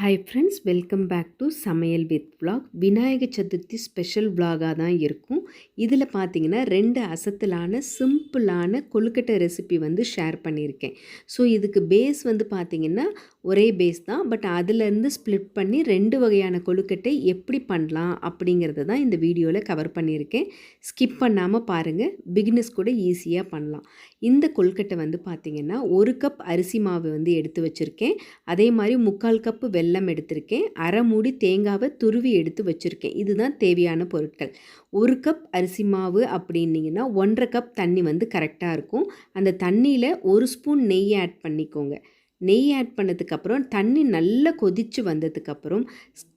Hi friends welcome back to சமையல் with vlog Vinayaka Chaturthi special விலாகாக தான் இருக்கும். இதில் பார்த்தீங்கன்னா ரெண்டு அசத்தலான சிம்பிளான கொழுக்கட்டை ரெசிபி வந்து ஷேர் பண்ணியிருக்கேன் ஸோ இதுக்கு பேஸ் வந்து பார்த்தீங்கன்னா ஒரே பேஸ் தான். பட் அதுலேருந்து ஸ்ப்ளிட் பண்ணி ரெண்டு வகையான கொழுக்கட்டை எப்படி பண்ணலாம் அப்படிங்கிறத தான் இந்த வீடியோவில் கவர் பண்ணியிருக்கேன். ஸ்கிப் பண்ணாமல் பாருங்கள் பிகினஸ் கூட ஈஸியாக பண்ணலாம். இந்த கொழுக்கட்டை வந்து பார்த்திங்கன்னா ஒரு கப் அரிசி மாவு வந்து எடுத்து வச்சுருக்கேன். அதே மாதிரி முக்கால் கப்பு வெல்லம் எடுத்திருக்கேன். அரை மூடி தேங்காவை துருவி எடுத்து வச்சுருக்கேன். இதுதான் தேவையான பொருட்கள். ஒரு கப் அரிசி மாவு அப்படின்னீங்கன்னா ஒன்றரை கப் தண்ணி வந்து கரெக்டாக இருக்கும். அந்த தண்ணியில் ஒரு ஸ்பூன் நெய் ஆட் பண்ணிக்கோங்க. நெய் ஆட் பண்ணதுக்கப்புறம் தண்ணி நல்லா கொதித்து வந்ததுக்கப்புறம்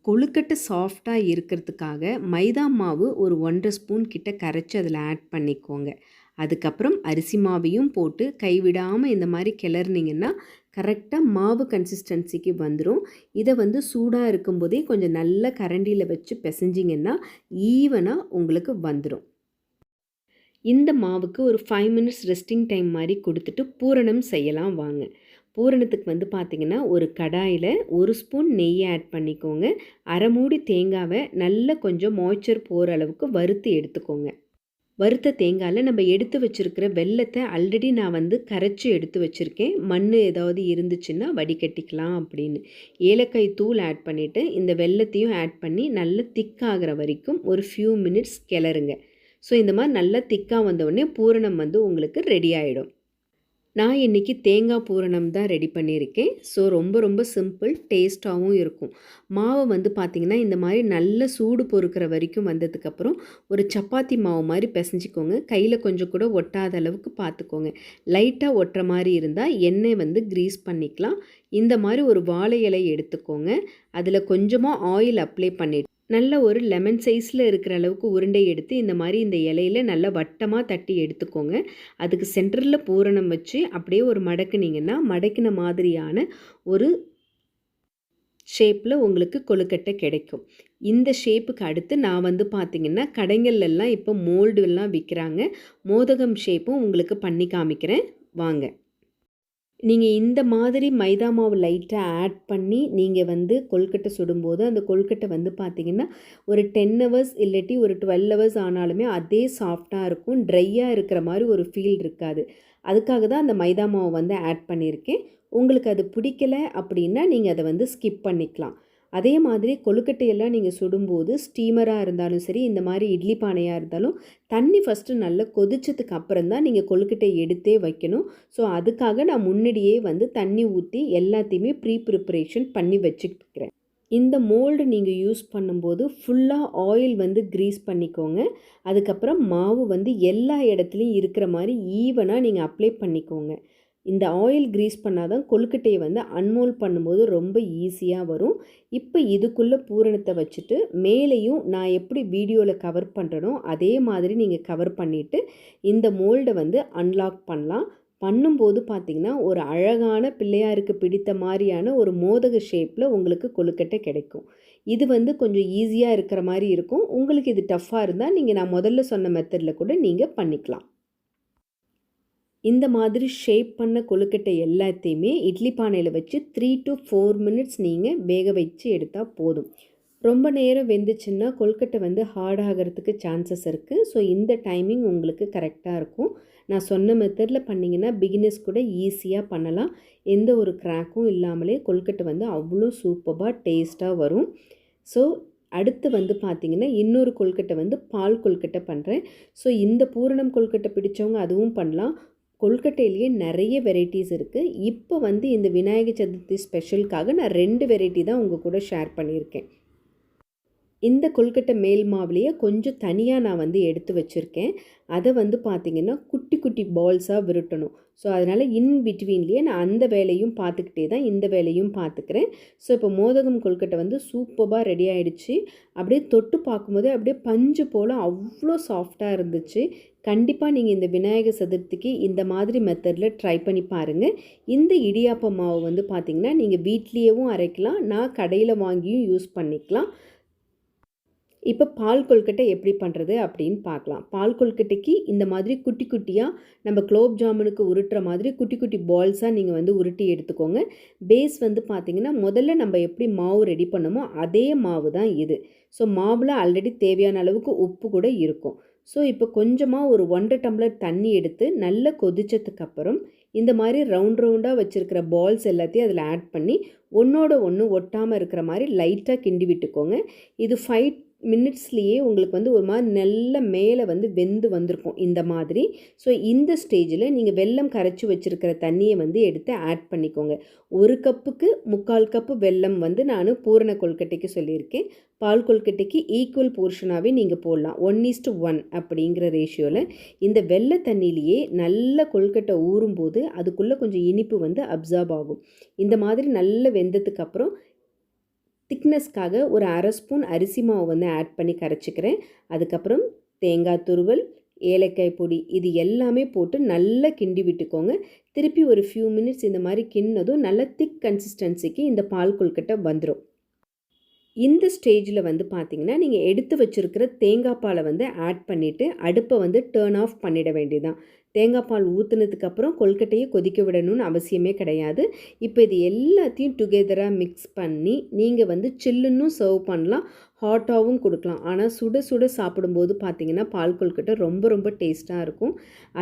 கொழுக்கட்டை சாஃப்டாக இருக்கிறதுக்காக மைதா மாவு ஒரு ஒன்றரை ஸ்பூன் கிட்ட கரைச்சி அதில் ஆட் பண்ணிக்கோங்க. அதுக்கப்புறம் அரிசி மாவையும் போட்டு கைவிடாமல் இந்த மாதிரி கிளறினீங்கன்னா கரெக்டாக மாவு கன்சிஸ்டன்சிக்கு வந்துடும் இதை வந்து சூடாக இருக்கும்போதே கொஞ்சம் நல்ல கரண்டியில் வச்சு பிசைஞ்சிங்கன்னா ஈவனாக உங்களுக்கு வந்துடும் இந்த மாவுக்கு ஒரு ஃபைவ் மினிட்ஸ் ரெஸ்டிங் டைம் மாதிரி கொடுத்துட்டு பூரணம் செய்யலாம் வாங்க. பூரணத்துக்கு வந்து பார்த்திங்கன்னா ஒரு கடாயில் ஒரு ஸ்பூன் நெய் ஆட் பண்ணிக்கோங்க. அரை மூடி தேங்காவை நல்லா கொஞ்சம் மாய்ச்சர் போகிற அளவுக்கு வறுத்து எடுத்துக்கோங்க. வறுத்த தேங்காயில் நம்ம எடுத்து வச்சுருக்கிற வெள்ளத்தை ஆல்ரெடி நான் வந்து கரைச்சி எடுத்து வச்சுருக்கேன். மண் ஏதாவது இருந்துச்சுன்னா வடிகட்டிக்கலாம் அப்படின்னு. ஏலக்காய் தூள் ஆட் பண்ணிவிட்டு இந்த வெள்ளத்தையும் ஆட் பண்ணி நல்லா திக்காகிற வரைக்கும் ஒரு ஃபியூ மினிட்ஸ் கிளறுங்க. ஸோ இந்த மாதிரி நல்லா திக்காக வந்தவுடனே பூரணம் வந்து உங்களுக்கு ரெடி ஆகிடும் நான் இன்றைக்கி தேங்காய் பூரணம் தான் ரெடி பண்ணியிருக்கேன். ஸோ ரொம்ப ரொம்ப சிம்பிள் டேஸ்ட்டாகவும் இருக்கும். மாவை வந்து பார்த்திங்கன்னா இந்த மாதிரி நல்ல சூடு பொறுக்கிற வரைக்கும் வந்ததுக்கப்புறம் ஒரு சப்பாத்தி மாவு மாதிரி பிசைஞ்சிக்கோங்க. கையில் கொஞ்சம் கூட ஒட்டாத அளவுக்கு பார்த்துக்கோங்க லைட்டாக ஒட்டுற மாதிரி இருந்தால் எண்ணெய் வந்து க்ரீஸ் பண்ணிக்கலாம். இந்த மாதிரி ஒரு வாழை இலை எடுத்துக்கோங்க. அதில் கொஞ்சமாக ஆயில் அப்ளை பண்ணிவிட்டு நல்ல ஒரு லெமன் சைஸில் இருக்கிற அளவுக்கு உருண்டை எடுத்து இந்த மாதிரி இந்த இலையில் நல்லா வட்டமாக தட்டி எடுத்துக்கோங்க. அதுக்கு சென்டரில் பூரணம் வச்சு அப்படியே ஒரு மடக்குனிங்கன்னா மடக்கின மாதிரியான ஒரு ஷேப்பில் உங்களுக்கு கொழுக்கட்டை கிடைக்கும். இந்த ஷேப்புக்கு அடுத்து நான் வந்து பார்த்திங்கன்னா கடைகள்லாம் இப்போ மோல்டுலாம் விற்கிறாங்க மோதகம் ஷேப்பும் உங்களுக்கு பண்ணி காமிக்கிறேன். வாங்க. நீங்கள் இந்த மாதிரி மைதா மாவு லைட்டாக ஆட் பண்ணி நீங்கள் வந்து கொல்கட்டை சுடும்போது அந்த கொல்கட்டை வந்து பார்த்திங்கன்னா ஒரு டென் ஹவர்ஸ் இல்லாட்டி ஒரு டுவெல் ஹவர்ஸ் ஆனாலுமே அதே சாஃப்டாக இருக்கும் ட்ரையாக இருக்கிற மாதிரி ஒரு ஃபீல் இருக்காது. அதுக்காக தான் அந்த மைதா மாவு வந்து ஆட் பண்ணியிருக்கேன். உங்களுக்கு அது பிடிக்கல அப்படின்னா நீங்கள் அதை வந்து ஸ்கிப் பண்ணிக்கலாம். அதே மாதிரி கொழுக்கட்டையெல்லாம் நீங்கள் சுடும்போது ஸ்டீமராக இருந்தாலும் சரி இந்த மாதிரி இட்லி பானையாக இருந்தாலும் தண்ணி ஃபஸ்ட்டு நல்லா கொதிச்சதுக்கு அப்புறம் தான் நீங்கள் கொழுக்கட்டை எடுத்தே வைக்கணும். ஸோ அதுக்காக நான் முன்னாடியே வந்து தண்ணி ஊற்றி எல்லாத்தையுமே ப்ரீ ப்ரிப்பரேஷன் பண்ணி வச்சுக்கிறேன். இந்த மோல்டு நீங்கள் யூஸ் பண்ணும்போது ஃபுல்லாக ஆயில் வந்து க்ரீஸ் பண்ணிக்கோங்க. அதுக்கப்புறம் மாவு வந்து எல்லா இடத்துலையும் இருக்கிற மாதிரி ஈவனாக நீங்கள் அப்ளை பண்ணிக்கோங்க. இந்த ஆயில் க்ரீஸ் பண்ணால் தான் கொழுக்கட்டையை வந்து அன்மோல் பண்ணும்போது ரொம்ப ஈஸியாக வரும். இப்போ இதுக்குள்ளே பூரணத்தை வச்சுட்டு மேலேயும் நான் எப்படி வீடியோவில் கவர் பண்ணுறனோ அதே மாதிரி நீங்கள் கவர் பண்ணிவிட்டு இந்த மோல்டை வந்து அன்லாக் பண்ணலாம். பண்ணும்போது பார்த்திங்கன்னா ஒரு அழகான பிள்ளையாருக்கு பிடித்த மாதிரியான ஒரு மோதக ஷேப்பில் உங்களுக்கு கொழுக்கட்டை கிடைக்கும். இது வந்து கொஞ்சம் ஈஸியாக இருக்கிற மாதிரி இருக்கும். உங்களுக்கு இது டஃப்பாக இருந்தால் நீங்கள் நான் முதல்ல சொன்ன மெத்தடில் கூட நீங்கள் பண்ணிக்கலாம். இந்த மாதிரி ஷேப் பண்ண கொழுக்கட்டை எல்லாத்தையுமே இட்லி பானையில் வச்சு த்ரீ டு ஃபோர் மினிட்ஸ் நீங்கள் வேக வச்சு எடுத்தால் போதும். ரொம்ப நேரம் வெந்துச்சுன்னா கொழுக்கட்டை வந்து ஹார்ட் ஆகிறதுக்கு சான்சஸ் இருக்குது ஸோ இந்த டைமிங் உங்களுக்கு கரெக்டாக இருக்கும். நான் சொன்ன மெத்தடில் பண்ணிங்கன்னா பிகினர்ஸ் கூட ஈஸியாக பண்ணலாம். எந்த ஒரு கிராக்கும் இல்லாமலே கொழுக்கட்டை வந்து அவ்வளோ சூப்பராக டேஸ்ட்டாக வரும். ஸோ அடுத்து வந்து பார்த்திங்கன்னா இன்னொரு கொழுக்கட்டை வந்து பால் கொழுக்கட்டை பண்ணுறேன் ஸோ இந்த பூரணம் கொழுக்கட்டை பிடிச்சவங்க அதுவும் பண்ணலாம். கொல்கட்டையிலேயே நிறைய வெரைட்டிஸ் இருக்குது இப்போ வந்து இந்த விநாயகர் சதுர்த்தி ஸ்பெஷலுக்காக நான் ரெண்டு வெரைட்டி தான் உங்கள் கூட ஷேர் பண்ணியிருக்கேன். இந்த கொல்கட்டை மேல் மாவுலேயே கொஞ்சம் தனியாக நான் வந்து எடுத்து வச்சுருக்கேன். அதை வந்து பார்த்திங்கன்னா குட்டி குட்டி பால்ஸாக விருட்டணும். ஸோ அதனால் இன் பிட்வீன்லேயே நான் அந்த வேலையும் பார்த்துக்கிட்டே தான் இந்த வேலையும் பார்த்துக்கிறேன் ஸோ இப்போ மோதகம் கொல்கட்டை வந்து சூப்பராக ரெடி ஆகிடுச்சு அப்படியே தொட்டு பார்க்கும்போது அப்படியே பஞ்சு போல் அவ்வளோ சாஃப்டாக இருந்துச்சு. கண்டிப்பாக நீங்கள் இந்த விநாயகர் சதுர்த்திக்கு இந்த மாதிரி மெத்தடில் ட்ரை பண்ணி பாருங்கள் இந்த இடியாப்ப மாவு வந்து பார்த்திங்கன்னா நீங்கள் வீட்லேயேவும் அரைக்கலாம். நான் கடையில் வாங்கியும் யூஸ் பண்ணிக்கலாம். இப்போ பால் கொழுக்கட்டை எப்படி பண்ணுறது அப்படின்னு பார்க்கலாம். பால் கொழுக்கட்டைக்கு இந்த மாதிரி குட்டி குட்டியாக நம்ம குலோப் ஜாமுனுக்கு உருட்டுற மாதிரி குட்டி குட்டி பால்ஸாக நீங்கள் வந்து உருட்டி எடுத்துக்கோங்க. பேஸ் வந்து பார்த்திங்கன்னா முதல்ல நம்ம எப்படி மாவு ரெடி பண்ணமோ அதே மாவு தான் இது. ஸோ மாவில் ஆல்ரெடி தேவையான அளவுக்கு உப்பு கூட இருக்கும். ஸோ இப்போ கொஞ்சமாக ஒரு ஒன்றரை டம்ளர் தண்ணி எடுத்து நல்லா கொதிச்சதுக்கு அப்புறம் இந்த மாதிரி ரவுண்ட் ரவுண்டாக வச்சுருக்கிற பால்ஸ் எல்லாத்தையும் அதில் ஆட் பண்ணி ஒன்றோட ஒன்று ஒட்டாமல் இருக்கிற மாதிரி லைட்டாக கிண்டி விட்டுக்கோங்க. இது ஃபைவ் மினிட்ஸ்லேயே உங்களுக்கு வந்து ஒரு மாதிரி நல்ல மேலே வந்து வெந்து வந்திருக்கும் இந்த மாதிரி. ஸோ இந்த ஸ்டேஜில் நீங்கள் வெல்லம் கரைச்சி வச்சுருக்கிற தண்ணியை வந்து எடுத்து ஆட் பண்ணிக்கோங்க. ஒரு கப்புக்கு முக்கால் கப்பு வெல்லம் வந்து நான் பூரண கொல்கட்டைக்கு சொல்லியிருக்கேன். பால் கொல்கட்டைக்கு ஈக்குவல் போர்ஷனாகவே நீங்கள் போடலாம். ஒன் இஸ்டு ஒன் அப்படிங்கிற ரேஷியோவில் இந்த வெள்ளை தண்ணியிலேயே நல்ல கொல்கட்டை ஊறும்போது அதுக்குள்ளே கொஞ்சம் இனிப்பு வந்து அப்சார்ப் ஆகும். இந்த மாதிரி நல்ல வெந்ததுக்கு அப்புறம் திக்னஸ்க்காக ஒரு அரை ஸ்பூன் அரிசி மாவு வந்து ஆட் பண்ணி கரைச்சிக்கிறேன். அதுக்கப்புறம் தேங்காய் துருவல் ஏலக்காய் பொடி இது எல்லாமே போட்டு நல்லா கிண்டி விட்டுக்கோங்க. திருப்பி ஒரு ஃபியூ மினிட்ஸ் இந்த மாதிரி கிண்ணதும் நல்ல திக் கன்சிஸ்டன்சிக்கு இந்த பால் கொள்கிட்ட வந்துடும் இந்த ஸ்டேஜில் வந்து பார்த்திங்கன்னா நீங்கள் எடுத்து வச்சுருக்கிற தேங்காய் பாலை வந்து ஆட் பண்ணிவிட்டு அடுப்பை வந்து டேர்ன் ஆஃப் பண்ணிட வேண்டியதான் தேங்காய் பால் ஊற்றுனதுக்கப்புறம் கொல்கட்டையை கொதிக்க விடணும்னு அவசியமே கிடையாது. இப்போ இது எல்லாத்தையும் டுகெதராக மிக்ஸ் பண்ணி நீங்கள் வந்து சில்லுன்னும் சர்வ் பண்ணலாம். ஹாட்டாகவும் கொடுக்கலாம். ஆனால் சுட சுட சாப்பிடும்போது பார்த்தீங்கன்னா பால் கொல்கட்டை ரொம்ப ரொம்ப டேஸ்ட்டாக இருக்கும்.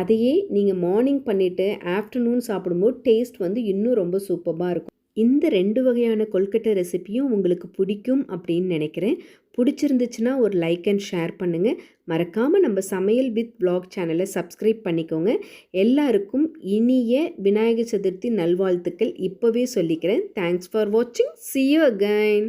அதையே நீங்கள் மார்னிங் பண்ணிவிட்டு ஆஃப்டர்நூன் சாப்பிடும்போது டேஸ்ட் வந்து இன்னும் ரொம்ப சூப்பராக இருக்கும். இந்த ரெண்டு வகையான கொல்கட்டை ரெசிப்பியும் உங்களுக்கு பிடிக்கும் அப்படின்னு நினைக்கிறேன். பிடிச்சிருந்துச்சுன்னா ஒரு லைக் அண்ட் ஷேர் பண்ணுங்கள் மறக்காமல் நம்ம சமையல் வித் ப்ளாக் சேனலை சப்ஸ்கிரைப் பண்ணிக்கோங்க. எல்லாருக்கும் இனிய விநாயகர் சதுர்த்தி நல்வாழ்த்துக்கள். இப்போவே சொல்லிக்கிறேன். தேங்க்ஸ் ஃபார் வாட்சிங் சி யூ அகைன்